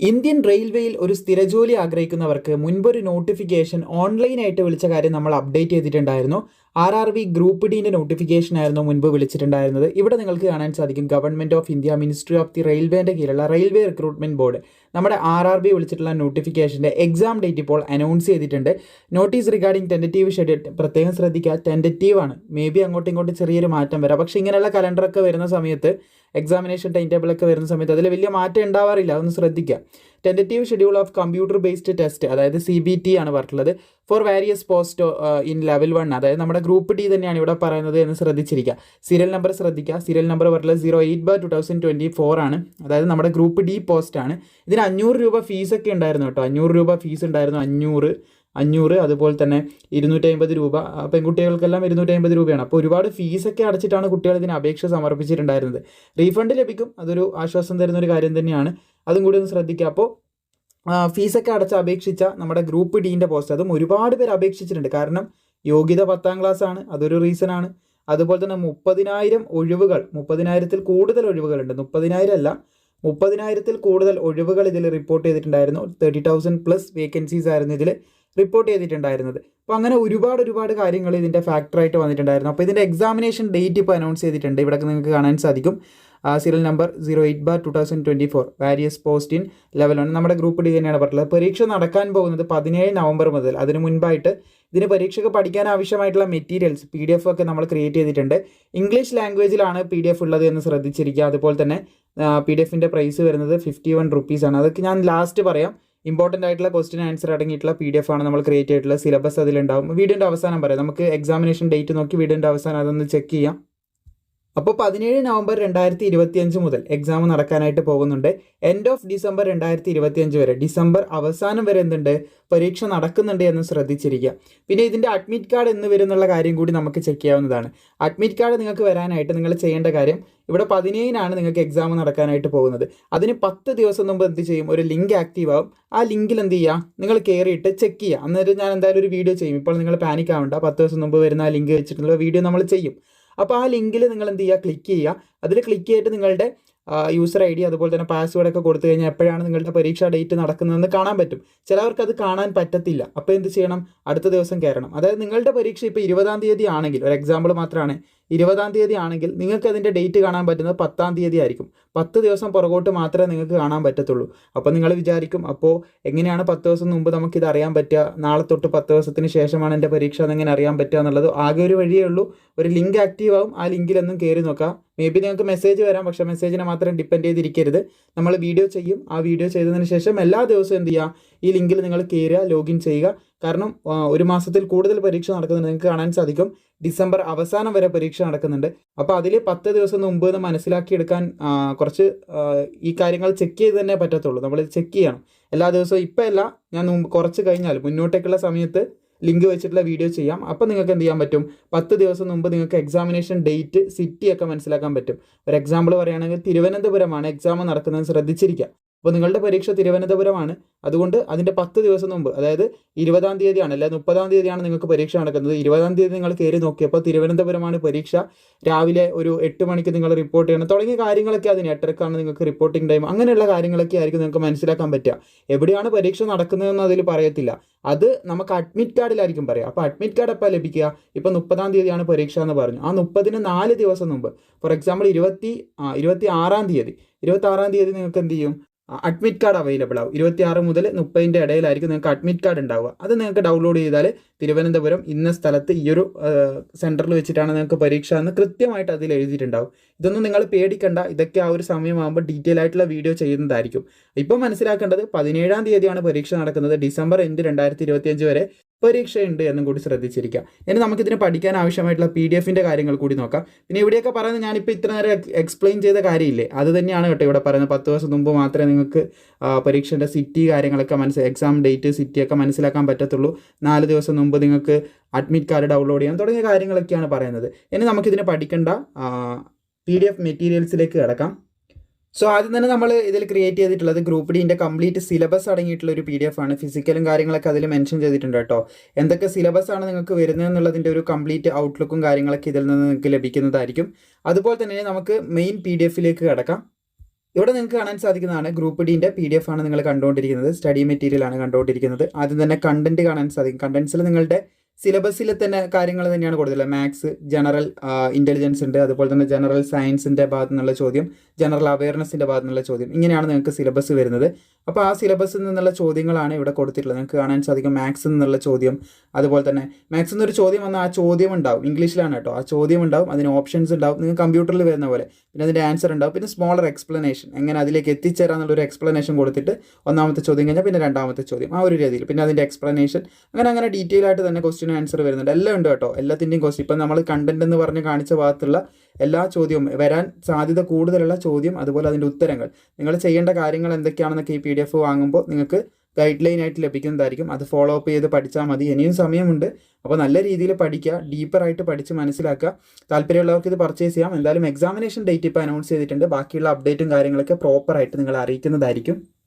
Indian റെയിൽവേയിൽ ഒരു സ്ഥിരജോലി ആഗ്രഹിക്കുന്നവർക്ക് മുൻപൊരു നോട്ടിഫിക്കേഷൻ ഓൺലൈനായിട്ട് വിളിച്ച കാര്യം നമ്മൾ അപ്ഡേറ്റ് ചെയ്തിട്ടുണ്ടായിരുന്നു. ആർ ആർ വി ഗ്രൂപ്പ് ഡീന്റെ നോട്ടിഫിക്കേഷൻ ആയിരുന്നു മുൻപ് വിളിച്ചിട്ടുണ്ടായിരുന്നത്. ഇവിടെ നിങ്ങൾക്ക് കാണാൻ സാധിക്കും government of India ministry of the റെയിൽവേന്റെ കീഴിലുള്ള റെയിൽവേ റിക്രൂട്ട്മെന്റ് ബോർഡ് നമ്മുടെ ആർ ആർ ബി വിളിച്ചിട്ടുള്ള നോട്ടിഫിക്കേഷന്റെ എക്സാം ഡേറ്റ് ഇപ്പോൾ അനൗൺസ് ചെയ്തിട്ടുണ്ട്. നോട്ടീസ് റിഗാർഡിംഗ് ടെന്ററ്റീവ് ഷെഡ്യൂൾ പ്രത്യേകം ശ്രദ്ധിക്കുക. ടെന്ററ്റീവ് ആണ്. മേ ബി അങ്ങോട്ടും ഇങ്ങോട്ടും ചെറിയൊരു മാറ്റം വരാം. പക്ഷേ ഇങ്ങനെയുള്ള കലണ്ടറൊക്കെ വരുന്ന സമയത്ത് എക്സാമിനേഷൻ ടൈം ടേബിളൊക്കെ വരുന്ന സമയത്ത് അതിൽ വലിയ മാറ്റം ഉണ്ടാവാറില്ല. അതൊന്ന് ശ്രദ്ധിക്കുക. Tentative schedule of computer based test അതായത് സി ബി ടി ആണ് പറഞ്ഞിട്ടുള്ളത് for various post in level one അതായത് നമ്മുടെ ഗ്രൂപ്പ് ഡി തന്നെയാണ് ഇവിടെ പറയുന്നത് എന്ന് ശ്രദ്ധിച്ചിരിക്കുക. സീരിയൽ നമ്പർ ശ്രദ്ധിക്കുക. സീരിയൽ നമ്പർ പറഞ്ഞിട്ടുള്ളത് zero eight by two thousand twenty four ആണ്. അതായത് നമ്മുടെ ഗ്രൂപ്പ് ഡി പോസ്റ്റ് ആണ്. ഇതിന് അഞ്ഞൂറ് രൂപ ഫീസൊക്കെ ഉണ്ടായിരുന്നു കേട്ടോ. അഞ്ഞൂറ് രൂപ ഫീസ് ഉണ്ടായിരുന്നു. അഞ്ഞൂറ് അഞ്ഞൂറ് അതുപോലെ തന്നെ ഇരുന്നൂറ്റി അമ്പത് രൂപ പെൺകുട്ടികൾക്കെല്ലാം ഇരുന്നൂറ്റി അമ്പത് രൂപയാണ്. അപ്പോൾ ഒരുപാട് ഫീസൊക്കെ അടച്ചിട്ടാണ് കുട്ടികൾ ഇതിന് അപേക്ഷ സമർപ്പിച്ചിട്ടുണ്ടായിരുന്നത്. റീഫണ്ട് ലഭിക്കും. അതൊരു ആശ്വാസം തരുന്ന ഒരു കാര്യം തന്നെയാണ്. അതും കൂടി ഒന്ന് ശ്രദ്ധിക്കുക അപ്പോൾ ഫീസൊക്കെ അടച്ച് അപേക്ഷിച്ച നമ്മുടെ ഗ്രൂപ്പ് ഡീന്റെ പോസ്റ്റ് അതും ഒരുപാട് പേര് അപേക്ഷിച്ചിട്ടുണ്ട്. കാരണം യോഗ്യത പത്താം ക്ലാസ് ആണ് അതൊരു റീസൺ ആണ്. അതുപോലെ തന്നെ മുപ്പതിനായിരം ഒഴിവുകൾ മുപ്പതിനായിരത്തിൽ കൂടുതൽ ഒഴിവുകളുണ്ട്. മുപ്പതിനായിരം അല്ല മുപ്പതിനായിരത്തിൽ കൂടുതൽ ഒഴിവുകൾ ഇതിൽ റിപ്പോർട്ട് ചെയ്തിട്ടുണ്ടായിരുന്നു. തേർട്ടി തൗസൻഡ് പ്ലസ് വേക്കൻസീസ് ആയിരുന്നു ഇതിൽ റിപ്പോർട്ട് ചെയ്തിട്ടുണ്ടായിരുന്നത്. അപ്പോൾ അങ്ങനെ ഒരുപാട് ഒരുപാട് കാര്യങ്ങൾ ഇതിന്റെ ഫാക്ടറായിട്ട് വന്നിട്ടുണ്ടായിരുന്നു. അപ്പോൾ ഇതിന്റെ എക്സാമിനേഷൻ ഡേറ്റ് ഇപ്പോൾ അനൗൺസ് ചെയ്തിട്ടുണ്ട്. ഇവിടെ നിങ്ങൾക്ക് കാണാൻ സാധിക്കും. Serial number zero eight bar two thousand twenty four various post in one നമ്മുടെ ഗ്രൂപ്പ് ഡി തന്നെയാണ് പറഞ്ഞിട്ടുള്ളത്. പരീക്ഷ നടക്കാൻ പോകുന്നത് പതിനേഴ് നവംബർ മുതൽ. അതിന് മുൻപായിട്ട് ഇതിന് പരീക്ഷയ്ക്ക് പഠിക്കാൻ ആവശ്യമായിട്ടുള്ള മെറ്റീരിയൽസ് പി ഡി എഫ് ഒക്കെ നമ്മൾ ക്രിയേറ്റ് ചെയ്തിട്ടുണ്ട്. ഇംഗ്ലീഷ് ലാംഗ്വേജിലാണ് പി ഡി എഫ് ഉള്ളത് എന്ന് ശ്രദ്ധിച്ചിരിക്കുക. അതുപോലെ തന്നെ പി ഡി എഫിന്റെ പ്രൈസ് വരുന്നത് ഫിഫ്റ്റി വൺ റുപ്പീസാണ് അതൊക്കെ ഞാൻ ലാസ്റ്റ് പറയാം. ഇമ്പോർട്ടന്റ് ആയിട്ടുള്ള ക്വസ്റ്റ്യൻ ആൻസർ അടങ്ങിയിട്ടുള്ള പി ഡി എഫ് ആണ് നമ്മൾ ക്രിയേറ്റ് ചെയ്തിട്ടുള്ള സിലബസ് അതിലുണ്ടാവും. വീഡിയോന്റെ അവസാനം പറയാം. നമുക്ക് എക്സാമിനേഷൻ ഡേറ്റ് നോക്കി വീഡിയോന്റെ അവസാനം അതൊന്ന് ചെക്ക് ചെയ്യാം. അപ്പോൾ പതിനേഴ് നവംബർ രണ്ടായിരത്തി ഇരുപത്തിയഞ്ച് മുതൽ എക്സാം നടക്കാനായിട്ട് പോകുന്നുണ്ട്. എൻഡ് ഓഫ് ഡിസംബർ രണ്ടായിരത്തി ഇരുപത്തിയഞ്ച് വരെ. ഡിസംബർ അവസാനം വരെ എന്തുണ്ട്? പരീക്ഷ നടക്കുന്നുണ്ട് എന്ന് ശ്രദ്ധിച്ചിരിക്കുക. പിന്നെ ഇതിന്റെ അഡ്മിറ്റ് കാർഡ് എന്ന് വരുന്നുള്ള കാര്യം കൂടി നമുക്ക് ചെക്ക് ചെയ്യാവുന്നതാണ്. അഡ്മിറ്റ് കാർഡ് നിങ്ങൾക്ക് വരാനായിട്ട് നിങ്ങൾ ചെയ്യേണ്ട കാര്യം ഇവിടെ പതിനേഴിനാണ് നിങ്ങൾക്ക് എക്സാം നടക്കാനായിട്ട് പോകുന്നത്. അതിന് പത്ത് ദിവസം മുമ്പ് എന്ത് ചെയ്യും? ഒരു ലിങ്ക് ആക്റ്റീവ് ആവും. ആ ലിങ്കിൽ എന്ത് ചെയ്യുക? നിങ്ങൾ കയറിയിട്ട് ചെക്ക് ചെയ്യുക. അന്നേരം ഞാൻ എന്തായാലും ഒരു വീഡിയോ ചെയ്യും. ഇപ്പോൾ നിങ്ങൾ പാനിക് ആവണ്ട. പത്ത് ദിവസം മുമ്പ് വരുന്ന ആ ലിങ്ക് വെച്ചിട്ടുള്ള വീഡിയോ നമ്മൾ ചെയ്യും. അപ്പോൾ ആ ലിങ്കിൽ നിങ്ങൾ എന്ത് ചെയ്യുക? ക്ലിക്ക് ചെയ്യുക. അതിൽ ക്ലിക്ക് ചെയ്തിട്ട് നിങ്ങളുടെ യൂസർ ഐ ഡി അതുപോലെ തന്നെ പാസ്വേഡ് ഒക്കെ കൊടുത്തു കഴിഞ്ഞാൽ എപ്പോഴാണ് നിങ്ങളുടെ പരീക്ഷാ ഡേറ്റ് നടക്കുന്നതെന്ന് കാണാൻ പറ്റും. ചിലവർക്ക് അത് കാണാൻ പറ്റത്തില്ല. അപ്പോൾ എന്ത് ചെയ്യണം? അടുത്ത ദിവസം കയറണം. അതായത് നിങ്ങളുടെ പരീക്ഷ ഇപ്പോൾ ഇരുപതാം തീയതി ആണെങ്കിൽ ഒരു എക്സാമ്പിൾ മാത്രമാണ് ഇരുപതാം തീയതി ആണെങ്കിൽ നിങ്ങൾക്ക് അതിന്റെ ഡേറ്റ് കാണാൻ പറ്റുന്നത് പത്താം തീയതി ആയിരിക്കും. പത്ത് ദിവസം പുറകോട്ട് മാത്രമേ നിങ്ങൾക്ക് കാണാൻ പറ്റത്തുള്ളൂ. അപ്പോൾ നിങ്ങൾ വിചാരിക്കും അപ്പോൾ എങ്ങനെയാണ് പത്ത് ദിവസം മുമ്പ് നമുക്കിത് അറിയാൻ പറ്റുക? നാളെ തൊട്ട് പത്ത് ദിവസത്തിന് ശേഷമാണ് എന്റെ പരീക്ഷ എന്നെങ്ങനെ അറിയാൻ പറ്റുക എന്നുള്ളത്? ആകെ ഒരു വഴിയേ ഉള്ളൂ. ഒരു ലിങ്ക് ആക്റ്റീവ് ആവും. ആ ലിങ്കിലൊന്നും കയറി നോക്കാം. മേ ബി നിങ്ങൾക്ക് മെസ്സേജ് വരാം പക്ഷേ മെസ്സേജിനെ മാത്രം ഡിപ്പെൻഡ് ചെയ്തിരിക്കരുത്. നമ്മൾ വീഡിയോ ചെയ്യും. ആ വീഡിയോ ചെയ്തതിന് ശേഷം എല്ലാ ദിവസവും എന്ത് ചെയ്യുക? ഈ ലിങ്കിൽ നിങ്ങൾ കയറുക ലോഗിൻ ചെയ്യുക. കാരണം ഒരു മാസത്തിൽ കൂടുതൽ പരീക്ഷ നടക്കുന്നുണ്ട്. നിങ്ങൾക്ക് കാണാൻ സാധിക്കും. ഡിസംബർ അവസാനം വരെ പരീക്ഷ നടക്കുന്നുണ്ട്. അപ്പോൾ അതിൽ പത്ത് ദിവസം മുമ്പ് എന്ന് മനസ്സിലാക്കിയെടുക്കാൻ കുറച്ച് ഈ കാര്യങ്ങൾ ചെക്ക് ചെയ്ത് തന്നെ പറ്റത്തുള്ളൂ. നമ്മൾ ചെക്ക് ചെയ്യണം. എല്ലാ ദിവസവും ഇപ്പം അല്ല ഞാൻ മുമ്പ് കുറച്ച് കഴിഞ്ഞാൽ മുന്നോട്ടേക്കുള്ള സമയത്ത് ലിങ്ക് വെച്ചിട്ടുള്ള വീഡിയോ ചെയ്യാം. അപ്പോൾ നിങ്ങൾക്ക് എന്ത് ചെയ്യാൻ പറ്റും? പത്ത് ദിവസം മുമ്പ് നിങ്ങൾക്ക് എക്സാമിനേഷൻ ഡേറ്റ് സിറ്റി ഒക്കെ മനസ്സിലാക്കാൻ പറ്റും. ഒരു എക്സാമ്പിൾ പറയുകയാണെങ്കിൽ തിരുവനന്തപുരമാണ് എക്സാം നടക്കുന്നത്. ശ്രദ്ധിച്ചിരിക്കുക അപ്പോൾ നിങ്ങളുടെ പരീക്ഷ തിരുവനന്തപുരമാണ്. അതുകൊണ്ട് അതിന്റെ പത്ത് ദിവസം മുമ്പ് അതായത് ഇരുപതാം തീയതിയാണ് അല്ലെ മുപ്പതാം തീയതിയാണ് നിങ്ങൾക്ക് പരീക്ഷ നടക്കുന്നത്. ഇരുപതാം തീയതി നിങ്ങൾ കയറി നോക്കിയപ്പോൾ തിരുവനന്തപുരമാണ് പരീക്ഷ. രാവിലെ ഒരു എട്ട് മണിക്ക് നിങ്ങൾ റിപ്പോർട്ട് ചെയ്യണം. തുടങ്ങിയ കാര്യങ്ങളൊക്കെ അതിന് എട്ടരക്കാണ് നിങ്ങൾക്ക് റിപ്പോർട്ടിംഗ് ടൈം അങ്ങനെയുള്ള കാര്യങ്ങളൊക്കെ ആയിരിക്കും നിങ്ങൾക്ക് മനസ്സിലാക്കാൻ പറ്റുക. എവിടെയാണ് പരീക്ഷ നടക്കുന്നതെന്ന് അതിൽ പറയത്തില്ല. അത് നമുക്ക് അഡ്മിറ്റ് കാർഡിലായിരിക്കും പറയാം അപ്പോൾ അഡ്മിറ്റ് കാർഡ് എപ്പോൾ ലഭിക്കുക? ഇപ്പോൾ മുപ്പതാം തീയതിയാണ് പരീക്ഷ എന്ന് പറഞ്ഞു. ആ മുപ്പതിന് നാല് ദിവസം മുമ്പ് ഫോർ എക്സാമ്പിൾ ഇരുപത്തി ഇരുപത്തി ആറാം തീയതി. ഇരുപത്തി ആറാം തീയതി നിങ്ങൾക്ക് എന്ത് ചെയ്യും? അഡ്മിറ്റ് കാർഡ് അവൈലബിൾ ആവും. ഇരുപത്തി ആറ് മുതൽ മുപ്പതിന്റെ ഇടയിലായിരിക്കും നിങ്ങൾക്ക് അഡ്മിറ്റ് കാർഡ് ഉണ്ടാവുക. അത് നിങ്ങൾക്ക് ഡൗൺലോഡ് ചെയ്താൽ തിരുവനന്തപുരം ഇന്ന സ്ഥലത്ത് ഈ ഒരു സെന്ററിൽ വെച്ചിട്ടാണ് നിങ്ങൾക്ക് പരീക്ഷ എന്ന് കൃത്യമായിട്ട് അതിൽ എഴുതിയിട്ടുണ്ടാവും. ഇതൊന്നും നിങ്ങൾ പേടിക്കണ്ട. ഇതൊക്കെ ആ ഒരു സമയമാകുമ്പോൾ ഡീറ്റെയിൽ ആയിട്ടുള്ള വീഡിയോ ചെയ്യുന്നതായിരിക്കും. ഇപ്പം മനസ്സിലാക്കേണ്ടത് പതിനേഴാം തീയതിയാണ് പരീക്ഷ നടക്കുന്നത്. ഡിസംബർ എൻഡ് രണ്ടായിരത്തി ഇരുപത്തിയഞ്ച് വരെ പരീക്ഷയുണ്ട് എന്നും കൂടി ശ്രദ്ധിച്ചിരിക്കുക ഇനി നമുക്കിതിന് പഠിക്കാൻ ആവശ്യമായിട്ടുള്ള പി ഡി എഫിന്റെ കാര്യങ്ങൾ കൂടി നോക്കാം. പിന്നെ ഇവിടെയൊക്കെ പറയുന്നത് ഞാനിപ്പോൾ ഇത്ര നേരം എക്സ്പ്ലെയിൻ ചെയ്ത കാര്യമില്ലേ? അത് തന്നെയാണ് കേട്ടോ ഇവിടെ പറയുന്നത്. പത്ത് ദിവസം മുമ്പ് മാത്രമേ നിങ്ങൾക്ക് പരീക്ഷേന്റെ സിറ്റി കാര്യങ്ങളൊക്കെ മനസ്സിൽ എക്സാം ഡേറ്റ് സിറ്റിയൊക്കെ മനസ്സിലാക്കാൻ പറ്റത്തുള്ളൂ. നാല് ദിവസം മുമ്പ് നിങ്ങൾക്ക് അഡ്മിറ്റ് കാർഡ് ഡൗൺലോഡ് ചെയ്യാൻ തുടങ്ങിയ കാര്യങ്ങളൊക്കെയാണ് പറയുന്നത്. ഇനി നമുക്കിതിന് പഠിക്കേണ്ട പി ഡി എഫ് മെറ്റീരിയൽസിലേക്ക് കിടക്കാം. സോ ആദ്യം തന്നെ നമ്മൾ ഇതിൽ ക്രിയേറ്റ് ചെയ്തിട്ടുള്ളത് ഗ്രൂപ്പ് ഡിന്റെ കംപ്ലീറ്റ് സിലബസ് അടങ്ങിയിട്ടുള്ള ഒരു പി ഡി എഫ് ആണ് ഫിസിക്കലും കാര്യങ്ങളൊക്കെ അതിൽ മെൻഷൻ ചെയ്തിട്ടുണ്ട് കേട്ടോ. എന്തൊക്കെ സിലബസ് ആണ് നിങ്ങൾക്ക് വരുന്നത് എന്നുള്ളതിന്റെ ഒരു കംപ്ലീറ്റ് ഔട്ട്ലുക്കും കാര്യങ്ങളൊക്കെ ഇതിൽ നിന്ന് നിങ്ങൾക്ക് ലഭിക്കുന്നതായിരിക്കും. അതുപോലെ തന്നെ നമുക്ക് മെയിൻ പി ഡി എഫിലേക്ക് കിടക്കാം. ഇവിടെ നിങ്ങൾക്ക് കാണാൻ സാധിക്കുന്നതാണ് ഗ്രൂപ്പ് ഡിന്റെ പി ഡി എഫ് ആണ് നിങ്ങൾ കണ്ടുകൊണ്ടിരിക്കുന്നത്. സ്റ്റഡി മെറ്റീരിയൽ ആണ് കണ്ടുകൊണ്ടിരിക്കുന്നത്. ആദ്യം തന്നെ കണ്ടന്റ് കാണാൻ സാധിക്കും. കണ്ടൻസിൽ നിങ്ങളുടെ സിലബസിലെ തന്നെ കാര്യങ്ങൾ തന്നെയാണ് കൊടുത്തിട്ടുള്ളത് മാത്സ് ജനറൽ ഇന്റലിജൻസ് ഉണ്ട്. അതുപോലെ തന്നെ ജനറൽ സയൻസിന്റെ ഭാഗത്തു നിന്നുള്ള ചോദ്യം ജനറൽ അവയർനെസ്സിന്റെ ഭാഗത്തു നിന്നുള്ള ചോദ്യം. ഇങ്ങനെയാണ് നിങ്ങൾക്ക് സിലബസ് വരുന്നത്. അപ്പോൾ ആ സിലബസിൽ നിന്നുള്ള ചോദ്യങ്ങളാണ് ഇവിടെ കൊടുത്തിട്ടുള്ളത്. നിങ്ങൾക്ക് കാണാൻ സാധിക്കും മാത്സിൽ നിന്നുള്ള ചോദ്യം. അതുപോലെ തന്നെ മാത്സിൽ നിന്നൊരു ചോദ്യം വന്നാൽ ആ ചോദ്യം ഉണ്ടാവും. ഇംഗ്ലീഷിലാണ് കേട്ടോ. ആ ചോദ്യം ഉണ്ടാവും. അതിന് ഓപ്ഷൻസ് ഉണ്ടാവും. നിങ്ങൾക്ക് കമ്പ്യൂട്ടറിൽ വരുന്ന പോലെ. പിന്നെ അതിന്റെ ആൻസർ ഉണ്ടാവും. പിന്നെ സ്മോളർ എക്സ്പ്ലനേഷൻ എങ്ങനെ അതിലേക്ക് എത്തിച്ചേരാന്നുള്ളൊരു എക്സ്പ്ലനേഷൻ കൊടുത്തിട്ട് ഒന്നാമത്തെ ചോദ്യം കഴിഞ്ഞാൽ പിന്നെ രണ്ടാമത്തെ ചോദ്യം. ആ ഒരു രീതിയിൽ. പിന്നെ അതിന്റെ എക്സ്പ്ലനേഷൻ അങ്ങനെ അങ്ങനെ ഡീറ്റെയിൽ ആയിട്ട് തന്നെ ക്വസ്റ്റ്യൻ ആൻസർ വരുന്നുണ്ട്. എല്ലാം ഉണ്ട് കേട്ടോ. എല്ലാത്തിന്റെയും ക്വസ്റ്റ്യൻ ഇപ്പം നമ്മൾ കണ്ടന്റ് എന്ന് പറഞ്ഞ് കാണിച്ച ഭാഗത്തുള്ള എല്ലാ ചോദ്യവും വരാൻ സാധ്യത കൂടുതലുള്ള ചോദ്യം അതുപോലെ അതിന്റെ ഉത്തരങ്ങൾ. നിങ്ങൾ ചെയ്യേണ്ട കാര്യങ്ങൾ എന്തൊക്കെയാണെന്നൊക്കെ ഈ പി ഡി എഫ് വാങ്ങുമ്പോൾ നിങ്ങൾക്ക് ഗൈഡ് ലൈൻ ആയിട്ട് ലഭിക്കുന്നതായിരിക്കും. അത് ഫോളോ അപ്പ് ചെയ്ത് പഠിച്ചാൽ മതി. ഇനിയും സമയമുണ്ട്. അപ്പോൾ നല്ല രീതിയിൽ പഠിക്കുക ഡീപ്പറായിട്ട് പഠിച്ച് മനസ്സിലാക്കുക. താല്പര്യമുള്ളവർക്ക് ഇത് പർച്ചേസ് ചെയ്യാം. എന്തായാലും എക്സാമിനേഷൻ ഡേറ്റ് ഇപ്പോൾ അനൗൺസ് ചെയ്തിട്ടുണ്ട്. ബാക്കിയുള്ള അപ്ഡേറ്റും കാര്യങ്ങളൊക്കെ പ്രോപ്പറായിട്ട് നിങ്ങൾ അറിയിക്കുന്നതായിരിക്കും.